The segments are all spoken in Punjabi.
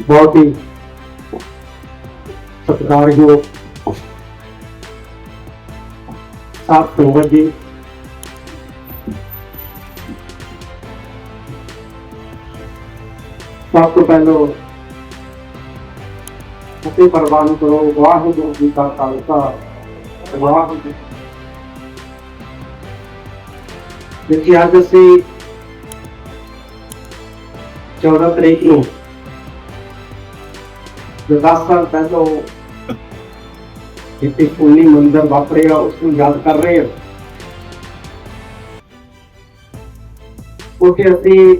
ਬਹੁਤ ਹੀ ਸਤਿਕਾਰਯੋਗ ਸਾਥ ਸੰਗਤ ਜੀ। ਸਭ ਤੋਂ ਪਹਿਲਾਂ ਉਸੇ ਪਰਵਾਨ ਕਰੋ ਵਾਹਿਗੁਰੂ ਜੀ ਕਾ ਖਾਲਸਾ, ਵਾਹਿਗੁਰੂ ਜੀ ਦੇਖਿए ਅੱਜ ਅਸੀਂ 14 ਤਰੀਕ ਨੂੰ ਜੋ 10 ਸਾਲ ਪਹਿਲਾਂ ਇੱਥੇ ਪੁੰਨੀ ਮੰਦਰ ਵਾਪਰਿਆ ਉਸ ਨੂੰ ਯਾਦ ਕਰ ਰਹੇ ਹਾਂ ਕਿਉਂਕਿ ਅਸੀਂ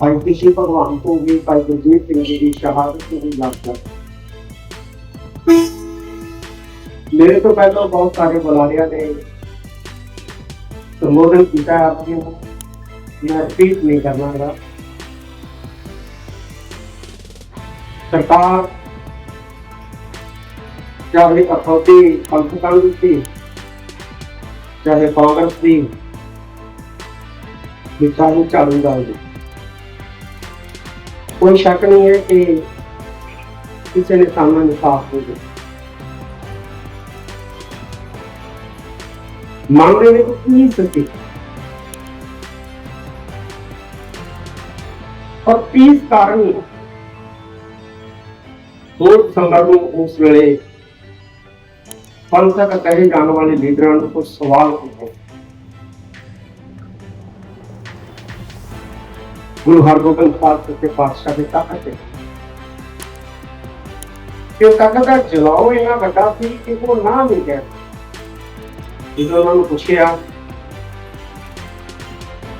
ਭਾਈ ਕ੍ਰਿਸ਼ਨ ਭਗਵਾਨ ਤੋਂ ਵੀ ਭਾਈ ਗੁਰਜੀਤ ਸਿੰਘ ਜੀ ਦੀ ਸ਼ਹਾਦਤ ਨੂੰ ਵੀ ਯਾਦ ਕਰ ਮੇਰੇ ਤੋਂ ਪਹਿਲਾਂ ਬਹੁਤ ਸਾਰੇ ਬੁਲਾਰਿਆਂ ਨੇ ਸੰਬੋਧਨ ਕੀਤਾ ਹੈ ਆਪਣੀ ਨੂੰ ਮੈਂ सरकार चाहे अथॉरिटी पंथकाल की चाहे कांग्रेस थी विचार चालू रहेगी कोई शक नहीं है कि किसी ने सामना इंसाफ हो गया मामले में कुछ नहीं सकती और पीस कारण ਹੋਰ ਸੰਗਤ ਨੂੰ ਉਸ ਵੇਲੇ ਪੰਥਕ ਕਹੇ ਜਾਣ ਵਾਲੇ ਲੀਡਰਾਂ ਨੂੰ ਕੁਝ ਸਵਾਲ ਪੁੱਛੇ ਗੁਰੂ ਹਰਗੋਬਿੰਦ ਸਾਹਿਬ ਸੱਚੇ ਪਾਤਸ਼ਾਹ ਦੇ ਤਾਕਤ ਹੈ ਕਿ ਉਹ ਤਾਕਤ ਦਾ ਜਲਾਓ ਇਹਨਾਂ ਵੱਡਾ ਸੀ ਕਿ ਉਹ ਨਾ ਮਿਲ ਗਿਆ। ਜਦੋਂ ਉਹਨਾਂ ਨੂੰ ਪੁੱਛਿਆ,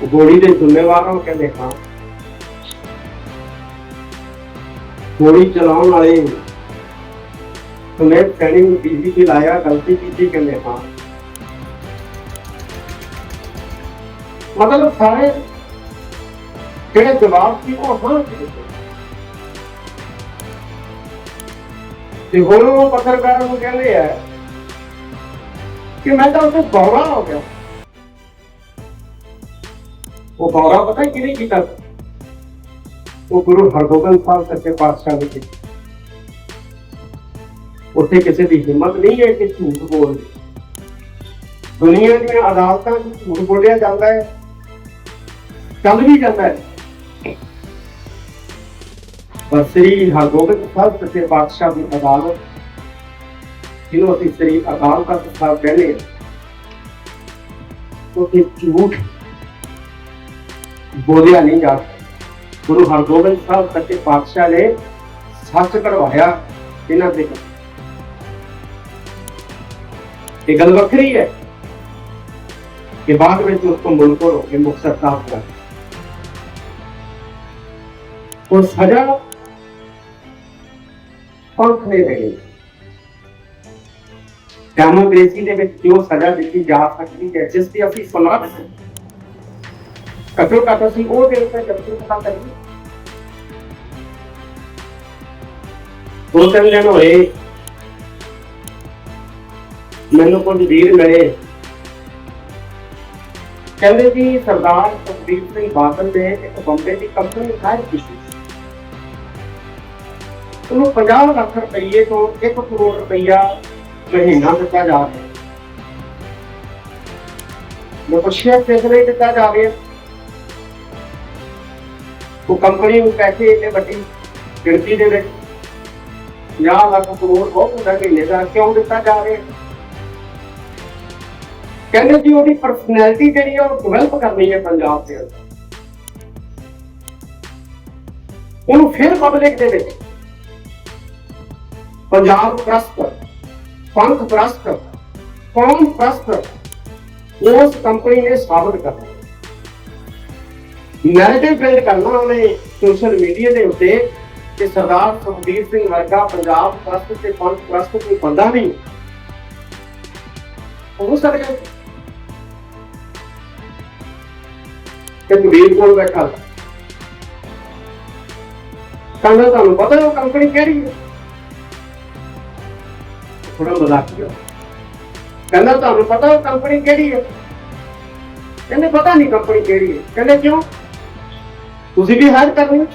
ਉਹ ਗੋਲੀ ਦੇ ਜ਼ਿੰਮੇਵਾਰ ਨੂੰ ਕਹਿੰਦੇ ਹਾਂ ਗੋਲੀ ਚਲਾਉਣ ਵਾਲੇ ਸੁਮੇਧ ਸੈਣੀ ਨੂੰ ਬਿਜਲੀ ਤੇ ਲਾਇਆ ਗਲਤੀ ਕੀਤੀ ਕਹਿੰਦੇ ਹਾਂ ਮਤਲਬ ਸਾਰੇ ਜਿਹੜੇ ਜਵਾਬ ਸੀ ਉਹ ਹਾਂ ਸੀ ਤੇ ਹੁਣ ਉਹ ਪੱਤਰਕਾਰਾਂ ਨੂੰ ਕਹਿੰਦੇ ਆ ਕਿ ਮੈਂ ਤਾਂ ਉੱਥੇ ਗੌਰਾ ਹੋ ਗਿਆ ਉਹ ਗੌਰਾ ਪਤਾ ਕਿਹਨੇ ਕੀਤਾ ਉਹ ਗੁਰੂ ਹਰਗੋਬਿੰਦ ਸਾਹਿਬ ਸੱਚੇ ਪਾਤਸ਼ਾਹ ਨੇ ਕੀਤੀ ਉੱਥੇ ਕਿਸੇ ਦੀ ਹਿੰਮਤ ਨਹੀਂ ਹੈ ਕਿ ਝੂਠ ਬੋਲ ਦੁਨੀਆ ਦੀਆਂ ਅਦਾਲਤਾਂ 'ਚ ਝੂਠ ਬੋਲਿਆ ਜਾਂਦਾ ਹੈ। ਚੱਲ ਵੀ ਜਾਂਦਾ ਹੈ। ਪਰ ਸ੍ਰੀ ਹਰਗੋਬਿੰਦ ਸਾਹਿਬ ਸੱਚੇ ਪਾਤਸ਼ਾਹ ਦੀ ਅਦਾਲਤ, ਜਿਹਨੂੰ ਅਸੀਂ ਸ੍ਰੀ ਅਕਾਲ ਤਖਤ ਸਾਹਿਬ ਕਹਿੰਦੇ ਹਾਂ ਉਹ ਝੂਠ ਬੋਲਿਆ ਨਹੀਂ ਜਾ ਸਕਦਾ। ਗੁਰੂ ਹਰਗੋਬਿੰਦ ਸਾਹਿਬ ਸੱਚੇ ਪਾਤਸ਼ਾਹ ਨੇ ਸੱਚ ਕਢਵਾਇਆ ਇਹਨਾਂ ਦੇ ਇਹ ਗੱਲ ਵੱਖਰੀ ਹੈ ਕਿ ਬਾਅਦ ਵਿੱਚ ਉਸ ਤੋਂ ਮੁਨਕਰ ਹੋ ਕੇ ਮੁਕਤਸਰ ਸਾਹਿਬ ਕਰ ਉਹ ਸਜ਼ਾ ਪੰਥ ਨੇ ਦੇਣੀ ਡੈਮੋਕ੍ਰੇਸੀ ਦੇ ਵਿੱਚ ਜੋ ਸਜ਼ਾ ਦਿੱਤੀ ਜਾ ਸਕਦੀ ਹੈ, ਜਿਸ ਦੀ ਅਸੀਂ ਸੁਣਾ ਘੱਟੋ ਘੱਟ ਅਸੀਂ ਉਹ ਦਿਨ ਤੇ ਜਬਰ ਪਤਾ ਕਰੀਏ ਦੋ ਤਿੰਨ ਦਿਨ ਹੋਏ ਮੈਨੂੰ ਕੋਈ ਵੀਰ ਮਿਲੇ ਕਹਿੰਦੇ ਜੀ ਸਰਦਾਰ ਸੁਖਬੀਰ ਸਿੰਘ ਬਾਦਲ ਨੇ ਇੱਕ ਬੰਬੇ ਦੀ ਕੰਪਨੀ ਹਾਇਰ ਕੀਤੀ ਉਹਨੂੰ 50 ਲੱਖ ਰੁਪਏ ਤੋਂ 1 ਕਰੋੜ ਰੁਪਈਆ ਮਹੀਨਾ ਦਿੱਤਾ ਜਾ ਰਿਹਾ ਮੈਂ ਪੁੱਛਿਆ ਕਿਸ ਲਈ ਦਿੱਤਾ ਜਾ ਰਿਹਾ ਉਹ ਕੰਪਨੀ ਨੂੰ ਪੈਸੇ ਇੰਨੇ ਵੱਡੀ ਗਿਣਤੀ ਦੇ ਵਿੱਚ 50 ਲੱਖ ਕਰੋੜ ਬਹੁਤ ਹੁੰਦਾ ਮਹੀਨੇ ਦਾ, ਕਿਉਂ ਦਿੱਤਾ ਜਾ ਰਿਹਾ? ਕਹਿੰਦੇ ਜੀ ਉਹਦੀ ਪਰਸਨੈਲਿਟੀ ਜਿਹੜੀ ਆ, ਉਹ ਡਿਵੈਲਪ ਕਰਨੀ ਹੈ ਪੰਜਾਬ ਦੇ ਅੰਦਰ। ਉਹਨੂੰ ਫਿਰ ਪਬਲਿਕ ਦੇ ਵਿੱਚ ਪੰਜਾਬ ਪ੍ਰਸਤ ਪੰਥ ਪ੍ਰਸਤ ਕੌਮ ਪ੍ਰਸਤ ਉਸ ਕੰਪਨੀ ਨੇ ਸਾਬਤ ਕਰਨਾ ਨੈਰੇਟਿਵ ਬਿਲਡ ਕਰਨਾ ਉਹਨੇ ਸੋਸ਼ਲ ਮੀਡੀਆ ਦੇ ਉੱਤੇ ਕਿ ਸਰਦਾਰ ਸੁਖਬੀਰ ਸਿੰਘ ਵਰਗਾ ਪੰਜਾਬ ਪ੍ਰਸਤ ਤੇ ਪੰਥ ਪ੍ਰਸਤ ਕੋਈ ਬੰਦਾ ਨਹੀਂ। ਉਹ ਸਕਦਾ ਕਿ ਕਬੀਰ ਕੋਲ ਬੈਠਾ। ਕਹਿੰਦਾ ਤੁਹਾਨੂੰ ਪਤਾ ਉਹ ਕੰਪਨੀ ਕਿਹੜੀ ਹੈ? ਥੋੜਾ ਮਜ਼ਾਕੀਆ ਕਹਿੰਦਾ ਤੁਹਾਨੂੰ ਪਤਾ ਉਹ ਕੰਪਨੀ ਕਿਹੜੀ ਹੈ? ਕਹਿੰਦੇ ਪਤਾ ਨਹੀਂ ਕੰਪਨੀ ਕਿਹੜੀ ਹੈ। ਕਹਿੰਦੇ ਕਿਉਂ? ਤੁਸੀਂ ਵੀ ਹਾਇਰ ਕਰਨੀ ਹੋ?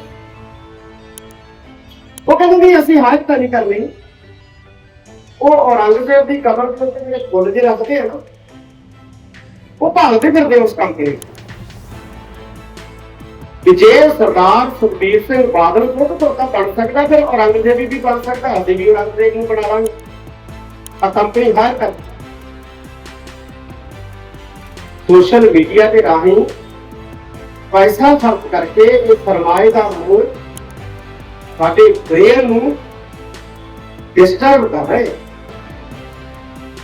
ਉਹ ਕਹਿੰਦੇ ਵੀ ਅਸੀਂ ਹਾਇਰ ਤਾਂ ਨਹੀਂ ਕਰਨੀ ਉਹ ਔਰੰਗਜ਼ੇਬ ਦੀ ਕਬਰ ਦੇ ਫੁੱਲ ਜਿਹੇ ਰੱਖਦੇ ਆ ਨਾ, ਉਹ ਭਾਲਦੇ ਫਿਰਦੇ ਉਸ ਕੰਪਨੀ ਨੂੰ। ਕਿ ਜੇ ਸਰਦਾਰ ਸੁਖਬੀਰ ਸਿੰਘ ਬਾਦਲ ਖੁਦ ਤੋਂ ਤਾਂ ਬਣ ਸਕਦਾ, ਫਿਰ ਔਰੰਗਜ਼ੇਬ ਵੀ ਬਣ ਸਕਦਾ, ਅਸੀਂ ਵੀ ਔਰੰਗਜ਼ੇਬ ਨੂੰ ਬਣਾ ਲਾਂਗੇ। ਆ ਕੰਪਨੀ ਹਾਇਰ ਕਰ। ਸੋਸ਼ਲ ਮੀਡੀਆ ਦੇ ਰਾਹੀਂ ਪੈਸਾ ਖਰਚ ਕਰਕੇ ਇਹ ਸਰਮਾਏ ਦਾ ਮੂਲ ਸਾਡੇ ਬ੍ਰੇਨ ਨੂੰ ਡਿਸਟਰਬ ਕਰ ਰਹੇ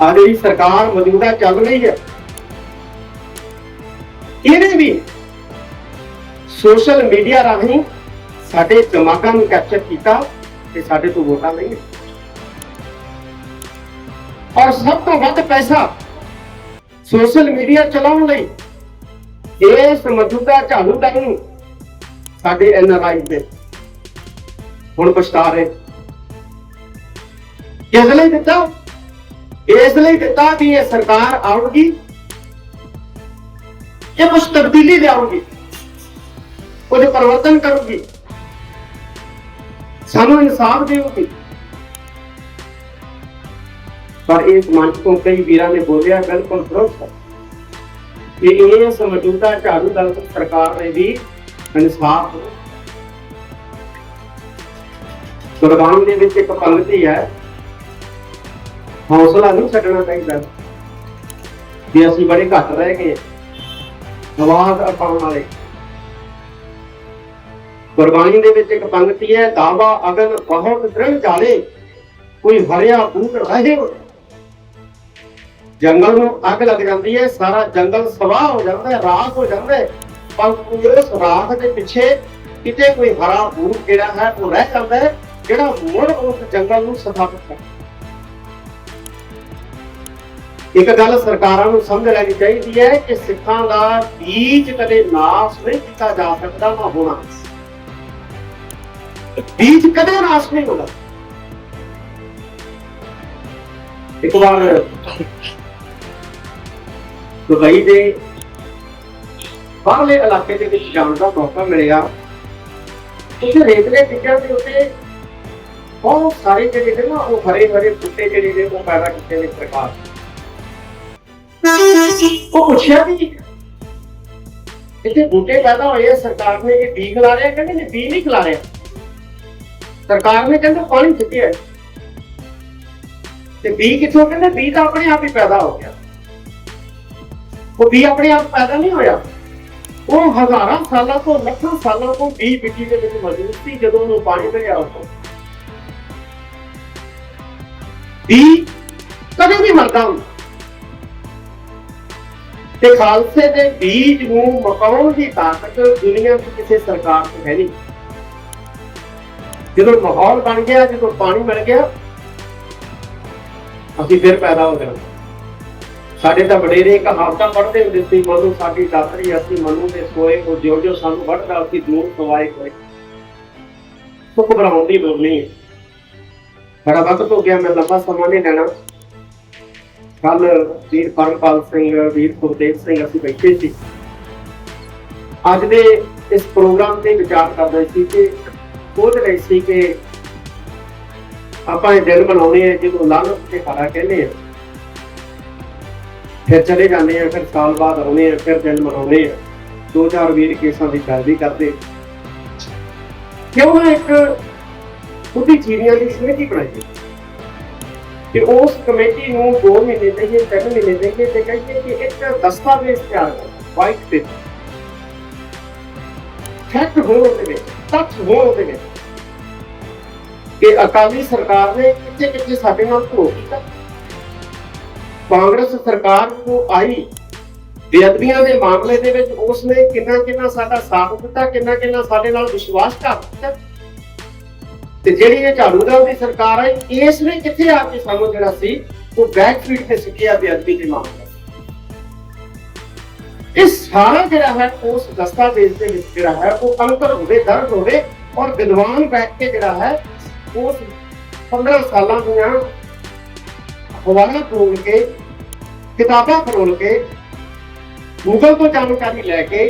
ਆ। ਸਰਕਾਰ ਮੌਜੂਦਾ ਚੱਲ ਰਹੀ ਹੈ। ਇਹਨੇ ਵੀ ਸੋਸ਼ਲ ਮੀਡੀਆ ਰਾਹੀਂ ਸਾਡੇ ਦਿਮਾਗਾਂ ਨੂੰ ਕੈਪਚਰ ਕੀਤਾ ਤੇ ਸਾਡੇ ਤੋਂ ਵੋਟਾਂ ਲਈਆਂ। ਔਰ ਸਭ ਤੋਂ ਵੱਧ ਪੈਸਾ ਸੋਸ਼ਲ ਮੀਡੀਆ ਚਲਾਉਣ ਲਈ ਇਸ ਮੌਜੂਦਾ ਝਾੜੂ ਦਲ ਨੂੰ ਸਾਡੇ ਆਈ ਦੇ। ਹੁਣ ਪਛਤਾ ਰਹੇ ਕਿਸ ਲਈ ਦਿੱਤਾ? ਇਸ ਲਈ ਦਿੱਤਾ ਕਿ ਇਹ ਸਰਕਾਰ ਆਉਗੀ ਇਹ ਕੁਝ ਤਬਦੀਲੀ ਲਿਆਉਗੀ ਕੁਝ ਪਰਿਵਰਤਨ ਕਰੂਗੀ। ਸਾਨੂੰ ਇਨਸਾਫ ਦੇਊਗੀ। ਪਰ ਇਸ ਮੰਚ ਤੋਂ ਕਈ ਵੀਰਾਂ ਨੇ ਬੋਲਿਆ, ਬਿਲਕੁਲ ਦਰੁਸਤ ਹੈ ਕਿ ਇਹ ਮੌਜੂਦਾ ਝਾੜੂ ਦਲ ਸਰਕਾਰ ਨੇ ਵੀ ਇਨਸਾਫ ਗੁਰਬਾਣੀ ਦੇ ਵਿੱਚ ਇੱਕ ਪੰਕਤੀ ਹੈ, ਹੌਸਲਾ ਨਹੀਂ ਛੱਡਣਾ ਚਾਹੀਦਾ। ਕਿ ਅਸੀਂ ਬੜੇ ਘੱਟ ਰਹਿ ਗਏ ਆਵਾਜ਼ ਉਠਾਉਣ ਵਾਲੇ। ਗੁਰਬਾਣੀ ਦੇ ਵਿੱਚ ਇੱਕ ਪੰਕਤੀ ਹੈ, ਦਾਵਾ ਅਗਨ ਬਹੁਤ ਦ੍ਰਿੜ ਚਾਲੇ ਕੋਈ ਹਰਿਆ ਬੂਟ ਰਹੇ ਜੰਗਲ ਨੂੰ ਅੱਗ ਲੱਗ ਜਾਂਦੀ ਹੈ, ਸਾਰਾ ਜੰਗਲ ਸਵਾਹ ਹੋ ਜਾਂਦਾ ਹੈ, ਰਾਖ ਹੋ ਜਾਂਦਾ ਹੈ। ਪਰ ਉਸ ਰਾਖ ਦੇ ਪਿੱਛੇ ਕਿਤੇ ਕੋਈ ਹਰਾ ਬੂਟ ਜਿਹੜਾ ਹੈ, ਉਹ ਰਹਿ ਜਾਂਦਾ ਹੈ, ਜਿਹੜਾ ਮੁੜ ਉਸ ਜੰਗਲ ਨੂੰ ਸਥਾਪਿਤ ਕਰਦਾ ਇੱਕ ਗੱਲ ਸਰਕਾਰਾਂ ਨੂੰ ਸਮਝ ਲੈਣੀ ਚਾਹੀਦੀ ਹੈ ਕਿ ਸਿੱਖਾਂ ਦਾ ਬੀਜ ਕਦੇ ਨਾਸ਼ ਨਹੀਂ ਕੀਤਾ ਜਾ ਸਕਦਾ, ਨਾ ਹੋਣਾ। ਬੀਜ ਕਦੇ ਨਾਸ਼ ਨਹੀਂ ਹੁੰਦਾ ਇੱਕ ਵਾਰ ਦੁਬਈ ਦੇ ਬਾਹਰਲੇ ਇਲਾਕੇ ਦੇ ਵਿੱਚ ਜਾਣ ਦਾ ਮੌਕਾ ਮਿਲਿਆ। ਉੱਥੇ ਰੇਤਲੇ ਟਿੱਕਿਆਂ ਦੇ ਉੱਤੇ ਬਹੁਤ ਸਾਰੇ ਜਿਹੜੇ ਨੇ ਨਾ, ਉਹ ਹਰੇ ਹਰੇ ਬੂਟੇ ਜਿਹੜੇ ਨੇ, ਉਹ ਪੈਦਾ ਕੀਤੇ ਨੇ ਸਰਕਾਰ। ਉਹ ਪੁੱਛਿਆ ਵੀ ਇੱਥੇ ਬੂਟੇ ਪੈਦਾ ਹੋਏ ਆ, ਸਰਕਾਰ ਨੇ ਇਹ ਬੀ ਖਿਲਾ ਰਿਹਾ ਕਹਿੰਦੇ ਨੇ ਬੀ ਨਹੀਂ ਖਿਲਾ ਰਿਹਾ ਸਰਕਾਰ ਨੇ ਕਹਿੰਦਾ ਪਾਣੀ ਛਿੱਟਿਆ ਤੇ ਬੀ ਕਿੱਥੋਂ, ਕਹਿੰਦੇ ਬੀ ਤਾਂ ਆਪਣੇ ਆਪ ਹੀ ਪੈਦਾ ਹੋ ਗਿਆ। ਉਹ ਬੀ ਆਪਣੇ ਆਪ ਪੈਦਾ ਨਹੀਂ ਹੋਇਆ। ਉਹ ਹਜ਼ਾਰਾਂ ਸਾਲਾਂ ਤੋਂ, ਲੱਖਾਂ ਸਾਲਾਂ ਤੋਂ ਬੀ ਮਿੱਟੀ ਦੇ ਵਿੱਚ ਮੌਜੂਦ ਸੀ, ਜਦੋਂ ਉਹਨੂੰ ਪਾਣੀ ਮਿਲਿਆ ਉਦੋਂ ਬੀ ਕਦੇ ਵੀ ਮਰਦਾ ਹੁੰਦਾ। ਤੇ ਖਾਲਸੇ ਦੇ ਬੀਜ ਨੂੰ ਮਕਾਉਣ ਦੀ ਤਾਕਤ ਦੁਨੀਆ ਚ ਕਿਸੇ ਸਰਕਾਰ ਚ ਹੈ ਨਹੀਂ। ਜਦੋਂ ਮਾਹੌਲ ਬਣ ਗਿਆ, ਜਦੋਂ ਪਾਣੀ ਮਿਲ ਗਿਆ, ਅਸੀਂ ਫਿਰ ਪੈਦਾ ਹੋ ਗਏ ਸਾਡੇ ਤਾਂ ਵਡੇਰੇ ਕਹਾਵਤਾਂ ਪੜ੍ਹਦੇ ਹੁੰਦੇ ਸੀ, ਮਨੂ ਸਾਡੀ ਦਾਤਰੀ ਅਸੀਂ ਮਨੂ ਦੇ ਸੋਏ, ਉਹ ਜਿਉਂ ਜਿਉਂ ਸਾਨੂੰ ਵੱਢਦਾ, ਅਸੀਂ ਦੂਰ ਸਵਾਏ ਹੋਏ। ਸੋ ਘਬਰਾਉਣ ਦੀ ਲੋੜ ਨਹੀਂ। ਹੈ ਬੜਾ ਵਕਤ ਹੋ ਗਿਆ, ਮੈਂ ਲੰਬਾ ਸਮਾਂ ਨਹੀਂ ਲੈਣਾ ਕੱਲ ਵੀਰ ਪਰਮਪਾਲ ਸਿੰਘ, ਵੀਰ ਗੁਰਦੇਵ ਸਿੰਘ, ਅਸੀਂ ਬੈਠੇ ਸੀ। ਅੱਜ ਦੇ ਇਸ ਪ੍ਰੋਗਰਾਮ ਤੇ ਵਿਚਾਰ ਕਰ ਰਹੇ ਸੀ ਕਿ, ਸੋਚ ਰਹੇ ਸੀ ਕਿ ਆਪਾਂ ਇਹ ਦਿਨ ਬਣਾਉਣੇ ਆ, ਜਿਹਨੂੰ ਲਾਲਚ ਤੇ ਹਾਰਾ ਕਹਿੰਦੇ ਆ। ਫਿਰ ਚਲੇ ਜਾਂਦੇ ਆ, ਫਿਰ ਸਾਲ ਬਾਅਦ ਆਉਣੇ ਆ, ਫਿਰ ਦਿਨ ਮਨਾਉਣੇ ਆ। ਦੋ ਚਾਰ ਵੀਰ ਕੇਸਾਂ ਦੀ ਗੱਲ ਵੀ ਕਰਦੇ। ਕਿਉਂ ਨਾ ਇੱਕ ਉਹਦੀ ਚੀਰੀਆਂ ਦੀ ਸਮਿਤੀ ਬਣਾਈ ਕਿ ਉਸ ਕਮੇਟੀ ਨੂੰ 2 ਮਹੀਨੇ ਦੇਈਏ 3 ਮਹੀਨੇ ਦੇਈਏ ਤੇ ਕਹੀਏ ਕਿ ਇੱਕ ਦਸਤਾਵੇਜ਼ ਤਿਆਰ ਕਰੋ ਵਾਈਟ ਪੇਪਰ ਫੈਕਟ ਹੋਣ ਦੇ ਵਿੱਚ ਤੱਥ ਹੋਣ ਦੇ ਵਿੱਚ। ਕਿ ਅਕਾਲੀ ਸਰਕਾਰ ਨੇ ਕਿੱਥੇ ਕਿੱਥੇ ਸਾਡੇ ਨਾਲ ਧੋਖਾ ਕੀਤਾ। ਕਾਂਗਰਸ ਸਰਕਾਰ ਨੂੰ ਆਈ ਬੇਅਦਬੀਆਂ ਦੇ ਮਾਮਲੇ ਦੇ ਵਿੱਚ ਉਸਨੇ ਕਿੰਨਾ ਕਿੰਨਾ ਸਾਡਾ ਸਾਥ ਦਿੱਤਾ, ਕਿੰਨਾ ਕਿੰਨਾ ਸਾਡੇ ਨਾਲ ਵਿਸ਼ਵਾਸਘਾਤ ਕੀਤਾ ਤੇ ਜਿਹੜੀ ਇਹ ਝਾੜੂ ਦਲ ਦੀ ਸਰਕਾਰ ਹੈ ਇਸ ਨੇ ਕਿੱਥੇ ਆ ਕੇ ਸਾਨੂੰ ਜਿਹੜਾ ਸੀ, ਉਹ ਬੈਕ ਫੀਟ ਤੇ ਸਿੱਖਿਆ ਬੇਅਦਬੀ ਦੇ ਮਾਮਲੇ ਇਹ ਸਾਰਾ ਜਿਹੜਾ ਹੈ, ਉਸ ਦਸਤਾਵੇਜ਼ ਦੇ ਵਿੱਚ ਜਿਹੜਾ ਹੈ, ਉਹ ਅੰਤਰ ਹੋਵੇ, ਦਰਦ ਹੋਵੇ ਔਰ ਵਿਦਵਾਨ ਬੈਠ ਕੇ ਜਿਹੜਾ ਹੈ, ਉਸ 15 ਸਾਲਾਂ ਦੀਆਂ ਹਵਾਲਾ ਖੋਲ ਕੇ, ਕਿਤਾਬਾਂ ਖੋਲ ਕੇ ਗੂਗਲ ਤੋਂ ਜਾਣਕਾਰੀ ਲੈ ਕੇ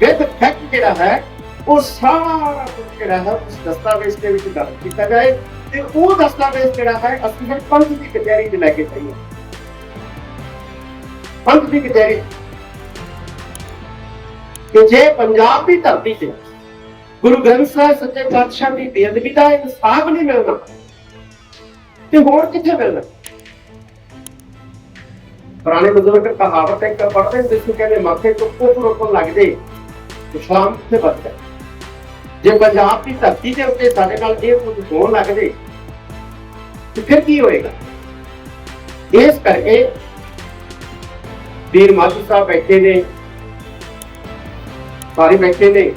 ਵਿਦ ਫੈਕਟ ਜਿਹੜਾ ਹੈ, ਉਹ ਸਾਰਾ ਕੁਝ ਜਿਹੜਾ ਹੈ, ਉਸ ਦਸਤਾਵੇਜ਼ ਦੇ ਵਿੱਚ ਦਰਜ ਕੀਤਾ ਜਾਏ ਤੇ ਉਹ ਦਸਤਾਵੇਜ਼ ਜਿਹੜਾ ਹੈ, ਅਸੀਂ ਫਿਰ ਪੰਥ ਦੀ ਕਚਹਿਰੀ 'ਚ ਲੈ ਕੇ ਜਾਈਏ। ਪੰਥ ਦੀ ਕਚਹਿਰੀ। ਕਿ ਜੇ ਪੰਜਾਬ ਦੀ ਧਰਤੀ 'ਤੇ ਗੁਰੂ ਗ੍ਰੰਥ ਸਾਹਿਬ ਸੱਚੇ ਪਾਤਸ਼ਾਹ ਦੀ ਬੇਅਦਬੀ ਦਾ ਇਨਸਾਫ ਨਹੀਂ ਮਿਲਦਾ ਤੇ ਹੋਰ ਕਿੱਥੇ ਮਿਲਣਾ? ਪੁਰਾਣੇ ਬਜ਼ੁਰਗ ਕਹਾਵਤ ਇੱਕ ਪੜ੍ਹਦੇ ਹੁੰਦੇ ਸੀ, ਕਹਿੰਦੇ ਮੱਥੇ ਤੋਂ ਕੋਫਰ ਉੱਪਰ ਲੱਗ ਜੇ ਇਸਲਾਮ ਕਿੱਥੇ ਬਚਦਾ ਜੇ ਪੰਜਾਬ ਦੀ ਧਰਤੀ ਦੇ ਉੱਤੇ ਸਾਡੇ ਨਾਲ ਇਹ ਕੁਝ ਹੋਣ ਲੱਗ ਜੇ, ਤੇ ਫਿਰ ਕੀ ਹੋਏਗਾ? ਇਸ ਕਰਕੇ ਵੀਰ ਮਾਝੀ ਸਾਹਿਬ ਬੈਠੇ ਨੇ, ਸਾਰੇ ਬੈਠੇ ਨੇ।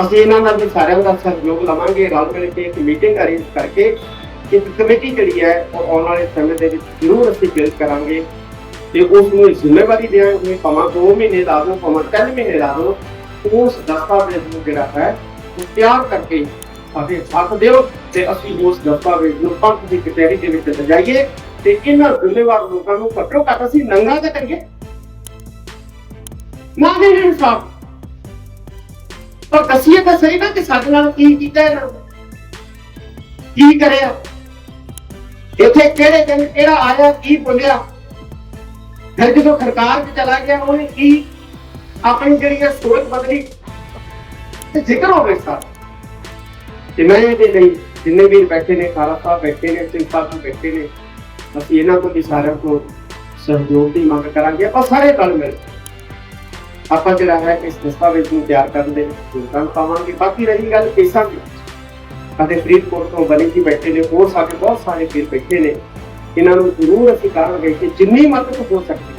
ਅਸੀਂ ਇਹਨਾਂ ਦਾ ਵੀ ਸਾਰਿਆਂ ਦਾ ਸਹਿਯੋਗ ਲਵਾਂਗੇ, ਰਲ ਮਿਲ ਕੇ ਇੱਕ ਮੀਟਿੰਗ ਅਰੇਂਜ ਕਰਕੇ, ਇੱਕ ਕਮੇਟੀ ਜਿਹੜੀ ਹੈ, ਉਹ ਆਉਣ ਵਾਲੇ ਸਮੇਂ ਦੇ ਵਿੱਚ ਜ਼ਰੂਰ ਅਸੀਂ ਬਿਲਡ ਕਰਾਂਗੇ। ਤੇ ਉਸ ਨੂੰ ਜ਼ਿੰਮੇਵਾਰੀ ਦੇਵਾਂਗੇ, ਭਾਵੇਂ 2 ਮਹੀਨੇ ਦਾ ਦਿਓ ਭਾਵੇਂ 3 ਮਹੀਨੇ ਦਾ ਦਿਓ ਉਸ ਦਸਤਾਵੇਜ਼ ਨੂੰ ਜਿਹੜਾ ਹੈ, ਉਹ ਤਿਆਰ ਕਰਕੇ ਅਸੀਂ ਛੱਪ ਦਿਓ ਤੇ ਅਸੀਂ ਉਸ ਦਸਤਾਵੇਜ਼ ਨੂੰ ਪੰਥ ਦੀ ਕਚਹਿਰੀ ਦੇ ਵਿੱਚ ਲਿਜਾਈਏ ਤੇ ਇਹਨਾਂ ਜ਼ਿੰਮੇਵਾਰ ਲੋਕਾਂ ਨੂੰ ਘੱਟੋ ਘੱਟ ਅਸੀਂ ਨੰਗਾ ਤਾਂ ਕਰੀਏ। ਨਾ ਦੇ ਇਨਸਾਫ ਪਰ ਕਸੀਏ ਤਾਂ ਸਹੀ ਨਾ ਕਿ ਸਾਡੇ ਨਾਲ ਕੀ ਕੀਤਾ ਇਹਨਾਂ ਕੀ ਕਰਿਆ? ਇੱਥੇ ਕਿਹੜੇ ਦਿਨ, ਕਿਹੜਾ ਆਇਆ, ਕੀ ਬੋਲਿਆ? ਫਿਰ ਜਦੋਂ ਸਰਕਾਰ 'ਚ ਚਲਾ ਗਿਆ, ਉਹਨੇ ਕੀ ਆਪਣੀ ਜਿਹੜੀ ਹੈ ਸੋਚ ਬਦਲੀ? ਤੇ ਜ਼ਿਕਰ ਹੋਵੇ ਸਰ ਤੇ ਮੈਂ ਇਹਦੇ ਲਈ ਜਿੰਨੇ ਵੀ ਬੈਠੇ ਨੇ, ਸਾਰਾ ਸਾਹਿਬ ਬੈਠੇ ਨੇ ਸਿੰਘ ਸਾਹਿਬ ਬੈਠੇ ਨੇ, ਅਸੀਂ ਇਹਨਾਂ ਤੋਂ ਵੀ ਸਾਰਿਆਂ ਤੋਂ ਸਹਿਯੋਗ ਦੀ ਮੰਗ ਕਰਾਂਗੇ, ਆਪਾਂ ਸਾਰੇ ਰਲ ਮਿਲ ਆਪਾਂ ਜਿਹੜਾ ਹੈ ਇਸ ਦਸਤਾਵੇਜ਼ ਨੂੰ ਤਿਆਰ ਕਰਨ ਦੇ ਯੋਗਦਾਨ ਪਾਵਾਂਗੇ। ਬਾਕੀ ਰਹੀ ਗੱਲ ਕੇਸਾਂ ਦੀ। ਅਤੇ ਫਰੀਦਕੋਟ ਤੋਂ ਬਣੀ ਜੀ ਬੈਠੇ ਨੇ, ਹੋਰ ਸਾਡੇ ਬਹੁਤ ਸਾਰੇ ਵੀਰ ਬੈਠੇ ਨੇ। ਇਹਨਾਂ ਨੂੰ ਜ਼ਰੂਰ ਅਸੀਂ ਕਰਾਂਗੇ ਕਿ ਜਿੰਨੀ ਮਦਦ ਹੋ ਸਕਦੀ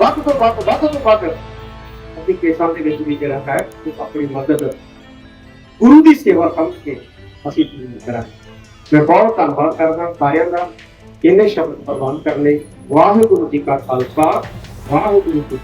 ਵੱਧ ਤੋਂ ਵੱਧ ਵੱਧ ਤੋਂ ਵੱਧ ਅਸੀਂ ਕੇਸਾਂ ਦੇ ਵਿੱਚ ਵੀ ਜਿਹੜਾ ਹੈ, ਉਹ ਆਪਣੀ ਮਦਦ, ਗੁਰੂ ਦੀ ਸੇਵਾ ਸਮਝ ਕੇ ਅਸੀਂ ਜ਼ਰੂਰ ਕਰਾਂਗੇ। ਮੈਂ ਬਹੁਤ ਧੰਨਵਾਦ ਕਰਦਾ ਸਾਰਿਆਂ ਦਾ ਇਹਨੇ ਸ਼ਬਦ ਪ੍ਰਵਾਨ ਕਰਨ ਲਈ। ਵਾਹਿਗੁਰੂ ਜੀ ਕਾ ਖਾਲਸਾ, ਵਾਹਿਗੁਰੂ ਜੀ